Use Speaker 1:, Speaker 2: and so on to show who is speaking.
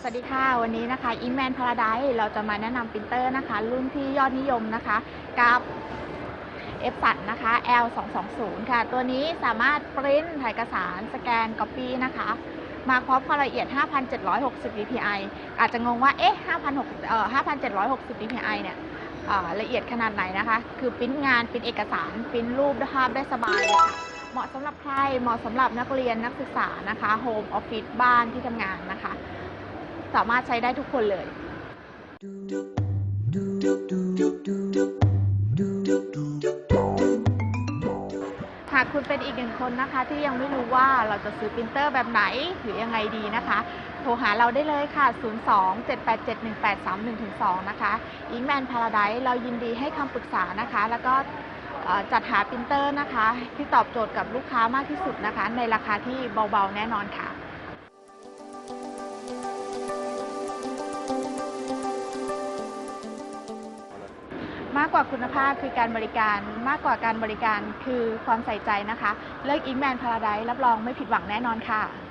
Speaker 1: สวัสดีค่ะ วันนี้นะคะ i n m a n Paradise เราจะมาแนะนำปรินเตอร์นะคะ รุ่นที่ยอดนิยมนะคะกับ f สันนะคะ L 2 2 0ค่ะ ตัวนี้สามารถปริ้นถ่ายเอกสารสแกน Copy นะคะ มาพร้อมความละเอียด 5,760 dpi อาจจะงงว่า เอ๊ะ5,600เอ่อ5,760 dpi เนี่ยละเอียดขนาดไหนนะคะ คือปริ้นงานปริ้นเอกสารปริ้นรูปภาพได้สบายเลยค่ะเหมาะสำหรับใครเหมาะสำหรับนักเรียนนักศึกษานะคะโฮมออฟฟิศบ้านที่ทำงานนะคะ สามารถใช้ได้ทุกคนเลย หากคุณเป็นอีกหนึ่งคนนะคะ ที่ยังไม่รู้ว่าเราจะซื้อปรินเตอร์แบบไหนหรือยังไงดีนะคะ โทรหาเราได้เลยค่ะ 02-787-1831-2 นะคะ i n k m a n Paradise เรายินดีให้คำปรึกษานะคะ แล้วก็จัดหาปรินเตอร์นะคะ ที่ตอบโจทย์กับลูกค้ามากที่สุดนะคะ ในราคาที่เบาๆแน่นอนค่ะ มากกว่าคุณภาพคือการบริการ มากกว่าการบริการคือความใส่ใจนะคะ เลือกอิงแมนพาราไดรับรองไม่ผิดหวังแน่นอนค่ะ